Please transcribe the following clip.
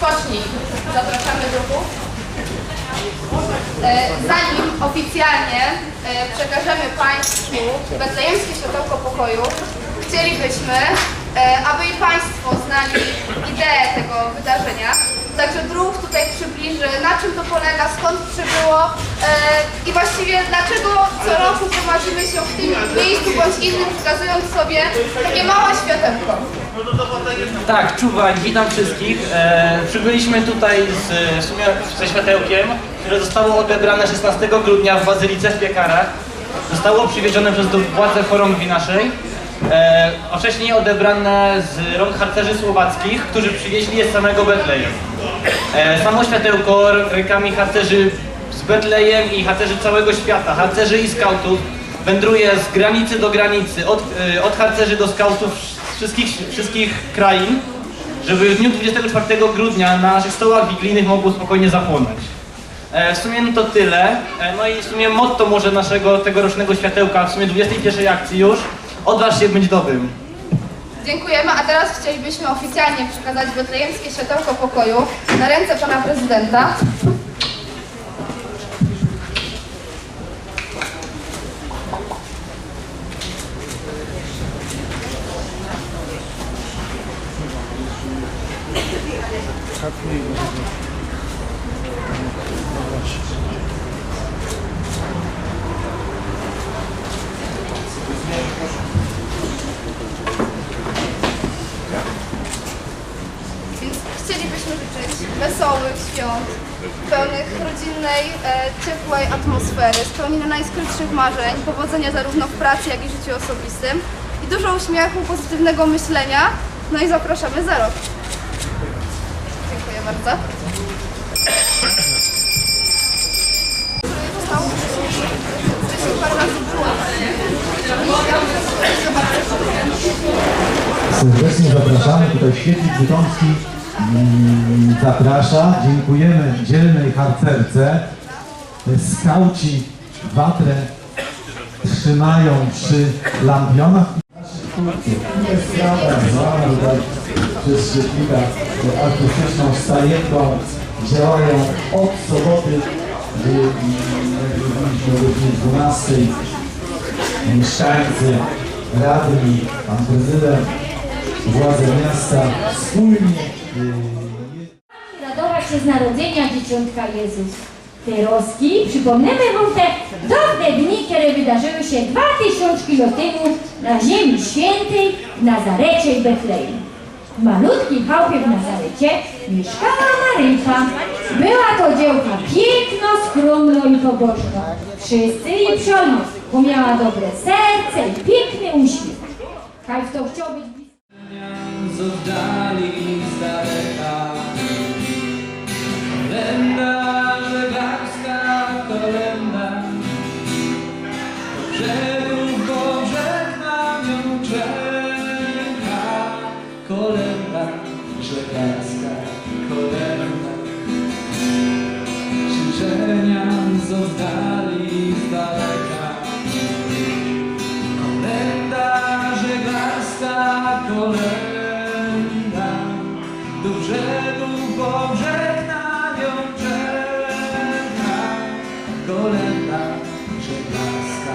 Pocznij. Zapraszamy druhów. E, Zanim oficjalnie e, przekażemy Państwu Betlejemskie Światełko Pokoju, chcielibyśmy, e, aby i Państwo znali ideę tego wydarzenia. Także druh tutaj przybliży, na czym to polega, skąd przybyło i właściwie dlaczego roku się w tym miejscu bądź innym, przekazując sobie takie małe światełko. Tak, czuwań, witam wszystkich. E, przybyliśmy tutaj z, w sumie ze światełkiem, które zostało odebrane 16 grudnia w Bazylice w Piekarach. Zostało przywiezione przez władze chorągwi naszej. E, a wcześniej odebrane z rąk harcerzy słowackich, którzy przywieźli je z samego Betlejem. E, samo światełko rękami harcerzy z Betlejem i harcerzy całego świata, harcerzy i skautów, wędruje z granicy do granicy, od, e, od harcerzy do skautów wszystkich, wszystkich krain, żeby w dniu 24 grudnia na naszych stołach wigilijnych mogło spokojnie zapłonąć. E, w sumie to tyle. E, no i w sumie motto może naszego tegorocznego światełka, w sumie 21 akcji już, odważ się być dobrym. Dziękujemy, a teraz chcielibyśmy oficjalnie przekazać Betlejemskie Światełko Pokoju na ręce Pana Prezydenta. Więc chcielibyśmy życzyć wesołych świąt, pełnych rodzinnej, e, ciepłej atmosfery, spełnienia najskrytszych marzeń, powodzenia zarówno w pracy, jak i życiu osobistym i dużo uśmiechu, pozytywnego myślenia. No i zapraszamy za rok. Dziękuję bardzo. Serdecznie zapraszamy. Tutaj Świetlik Bytomski mm, zaprasza. Dziękujemy dzielnej harcerce. Skauci watrę trzymają przy lampionach. Jest tutaj przez artystyczną stajenką. Działają od soboty, gdy, mm, jak mówiliśmy, o godzinie 12 mieszkańcy, radni, pan prezydent, władze miasta wspólnie y, radować się z narodzenia dzieciątka Jezus. Te roski przypomniemy wam te dawne dni, które wydarzyły się 2000 lat temu na ziemi świętej w Nazarecie i Betlejem. W malutkiej chałupie w Nazarecie mieszkała Maryjka. Była to dziełka piękno, skromno i pobożna. Wszyscy jej psiono, bo miała dobre serce i piękny uśmiech. Kaj w to chciał być. Żeglarska kolenda, życzenia z oddali z daleka. Kolenda, żeglarska kolenda. Do brzegu po brzeg na nią czeka Kolenda, żeglarska